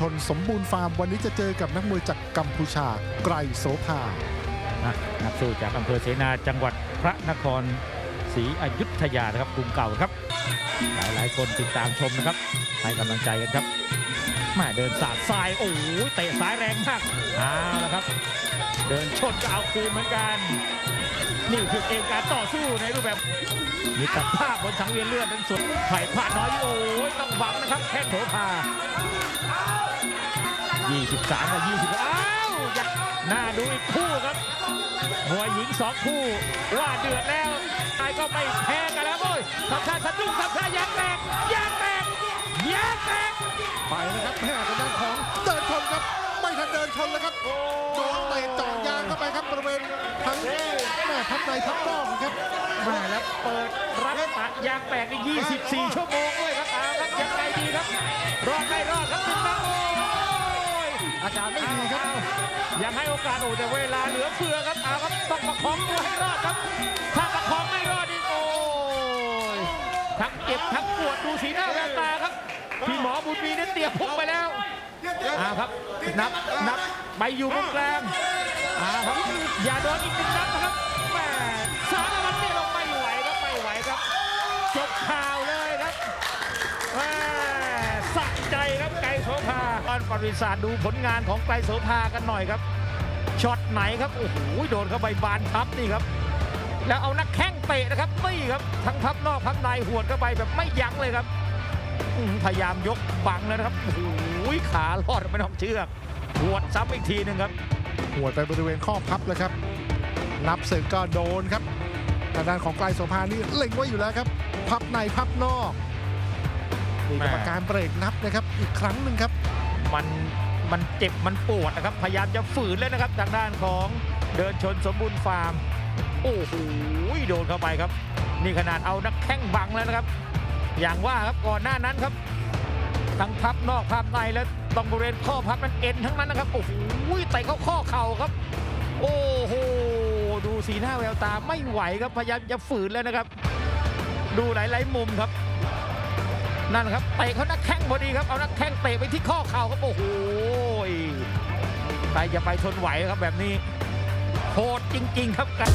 ทนสมบูรณ์ฟาร์มวันนี้จะเจอกับนักมวยจากกัมพูชาไกรโสภานะนักสู้จากอำเภอเสนาจังหวัดพระนครศรีอยุธยานะครับกลุ่มเก่าครับ หลายหลายคนติดตามชมนะครับให้กำลังใจกันครับ แมาเดินสาดทรายโอ้โหเตะซ้ายแรงมากเอาละครับ เดินชนก็เอาคืนเหมือนกัน นี่คือเกมการต่อสู้ในรูปแบบมีตัดภาพบนสังเวียนเลือดนั้นสุดไผ่พลาดน้อยโอ้ยต้องหวังนะครับแค่โถพา23กับ20อ้าวอยากน่าดูอีกคู่ครับมวยหญิงสองคู่ว่าเดือดแล้วไอ้ก็ไม่แพ้ ครับ ไม่ทันเดินชนเลยครับโดนเตะเจาะยางเข้าไปครับบริเวณทั้งแม่พับในพับนอกครับมาแล้วเปิดรับปะยางแตกใน24 ชั่วโมงด้วยครับเอาครับยังไงดีครับ รอดไม่รอดครับคุณตั้งโอ้ยอาการไม่ดีครับยังให้โอกาสโอ้แต่เวลาเหลือเฟือครับเอาครับต้องประคองตัวให้รอดครับ ถ้าประคองไม่รอดนี่โอ้ยทั้งเจ็บทั้งปวดดูสีหน้าแววตาครับพี่หมอบุญมีเนี่ยเตรียมพุ่งไปแล้ว อ่าครับนับนับไปอยู่ตรงกลางอ่าครับอย่าโดนอีกหนึ่งนัดนะครับแหมสารวัตรเนี่ยลงไม่ไหวครับไม่ไหวครับจบข่าวเลยครับแหมสะใจครับไกรโสภาตอนประวัติศาสตร์ดูผลงานของไกรโสภากันหน่อยครับช็อตไหนครับโอ้โหโดนเข้าไปบานพับนี่ครับ แล้วเอานักแข้งเตะนะครับนี่ครับทั้งพับนอกพับในหวดเข้าไปแบบไม่ยั้งเลยครับ พยายามยกบังแล้วนะครับโอ้โหขาลอดไม่ต้องเชือกหวดซ้ำอีกทีหนึ่งครับหัวดไปบริเวณข้อพับเลยครับ นับเสร็จก็โดนครับทางด้านของไกลโสภานี่เล็งไว้อยู่แล้วครับ พับในพับนอกนี่กรรมการเบรกนับนะครับอีกครั้งหนึ่งครับ มันมันเจ็บมันปวดนะครับ พยายามจะฝืนเลยนะครับ ทางด้านของเดินชนสมบูรณ์ฟาร์ม โอ้โหโดนเข้าไปครับ นี่ขนาดเอานักแข้งบังแล้วนะครับ อย่างว่าครับก่อนหน้านั้นครับทั้งพับนอกพับในแล้วตรงบริเวณข้อพับนั้นเอ็นทั้งนั้นนะครับโอ้โหเตะเข้าข้อเข่าครับ โอ้โหดูสีหน้าแววตาไม่ไหวครับพยายามจะฝืนแล้วนะครับ ดูหลายๆมุมครับ นั่นครับเตะเขานักแข้งพอดีครับเอานักแข้งเตะไปที่ข้อเข่าครับโอ้โหใครจะไปทนไหวครับแบบนี้โหดจริง ๆ ครับกัน